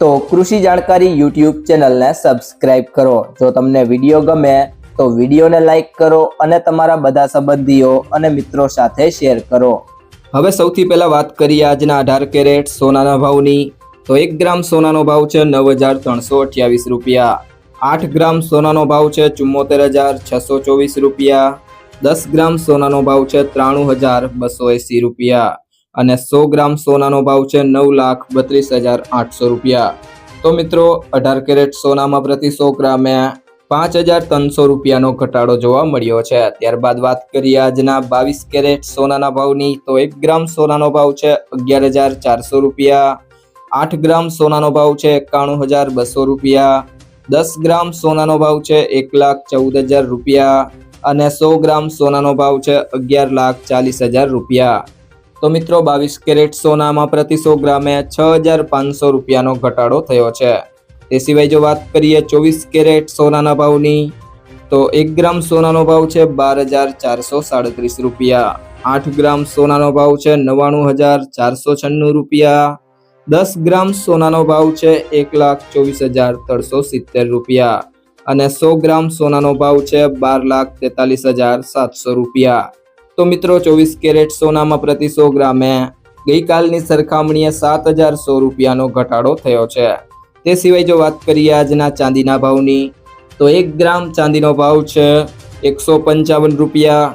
તો કૃષિ જાણકારી યુટ્યુબ ચેનલને સબસ્ક્રાઇબ કરો. જો તમને વીડિયો ગમે, તો વિડીયોને લાઈક કરો અને તમારા બધા સંબંધીઓ અને મિત્રો સાથે શેર કરો. હવે સૌથી પહેલાં વાત કરીએ આજના અઢાર કેરેટ સોનાના ભાવની. તો એક ગ્રામ સોનાનો ભાવ છે નવ હજાર ત્રણસો અઠ્યાવીસ રૂપિયા. આઠ ગ્રામ સોનાનો ભાવ છે ચુમ્મોતેર હજાર છસો ચોવીસ રૂપિયા. દસ ગ્રામ સોનાનો ભાવ છે ત્રાણું હજાર બસો એંસી રૂપિયા. અને સો ગ્રામ સોનાનો ભાવ છે નવ લાખ બત્રીસ હજાર આઠસો રૂપિયા. તો મિત્રો, અઢાર કેરેટ સોનામાં પ્રતિ સો ગ્રામે પાંચ હજાર ત્રણસો રૂપિયાનો ઘટાડો જોવા મળ્યો છે. ત્યારબાદ વાત કરીએ આજના બાવીસ કેરેટ સોનાના ભાવની, તો એક ગ્રામ સોનાનો ભાવ છે અગિયાર હજાર ચારસો રૂપિયા. આઠ ગ્રામ સોનાનો ભાવ છે એકાણું હજાર બસો રૂપિયા. દસ ગ્રામ સોનાનો ભાવ છે એક લાખ ચૌદ હજાર રૂપિયા. અને સો ગ્રામ સોનાનો ભાવ છે અગિયાર લાખ ચાલીસ હજાર રૂપિયા. તો મિત્રો બાવીસ કેરેટ સોનામાં પ્રતિ સો ગ્રામે છ હજાર પાંચસો રૂપિયાનો ઘટાડો થયો છે. તે સિવાય જો વાત કરીએ ચોવીસ કેરેટ સોનાના ભાવની, તો એક ગ્રામ સોનાનો ભાવ છે બાર હજાર ચારસો સાડત્રીસ રૂપિયા. આઠ ગ્રામ સોનાનો ભાવ છે નવ્વાણું હજાર ચારસો છન્નું રૂપિયા. દસ ગ્રામ સોનાનો ભાવ છે એક લાખ ચોવીસ હજાર ત્રણસો સિત્તેર રૂપિયા. અને સો ગ્રામ સોનાનો ભાવ છે બાર લાખ તેતાલીસ હજાર સાતસો રૂપિયા. તો મિત્રો ચોવીસ કેરેટ સોનામાં પ્રતિ સો ગ્રામે ગઈકાલની સરખામણીએ સાત હજાર સો રૂપિયાનો ઘટાડો થયો છે. તે સિવાય જો વાત કરીએ આજના ચાંદીના ભાવની, તો એક ગ્રામ ચાંદીનો ભાવ છે એકસો પંચાવન રૂપિયા,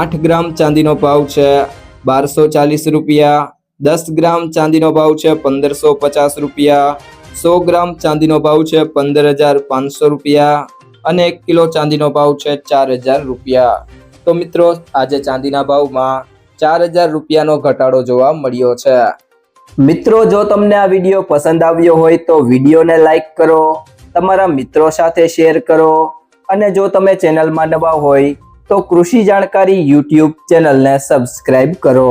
આઠ ગ્રામ ચાંદીનો ભાવ છે બારસો ચાલીસ રૂપિયા, દસ ગ્રામ ચાંદીનો ભાવ છે પંદરસો પચાસ રૂપિયા, સો ગ્રામ ચાંદીનો ભાવ છે પંદર હજાર પાંચસો રૂપિયા અને એક કિલો ચાંદીનો ભાવ છે ચાર હજાર રૂપિયા. તો મિત્રો, આજે ચાંદીના ભાવમાં ચાર હજાર રૂપિયાનો ઘટાડો જોવા મળ્યો છે. મિત્રો, જો તમને આ વીડિયો પસંદ આવ્યો હોય તો વિડીયોને લાઈક કરો, તમારા મિત્રો સાથે શેર કરો અને જો તમે ચેનલમાં નવા હોય તો કૃષિ જાણકારી યુટ્યુબ ચેનલને સબસ્ક્રાઈબ કરો.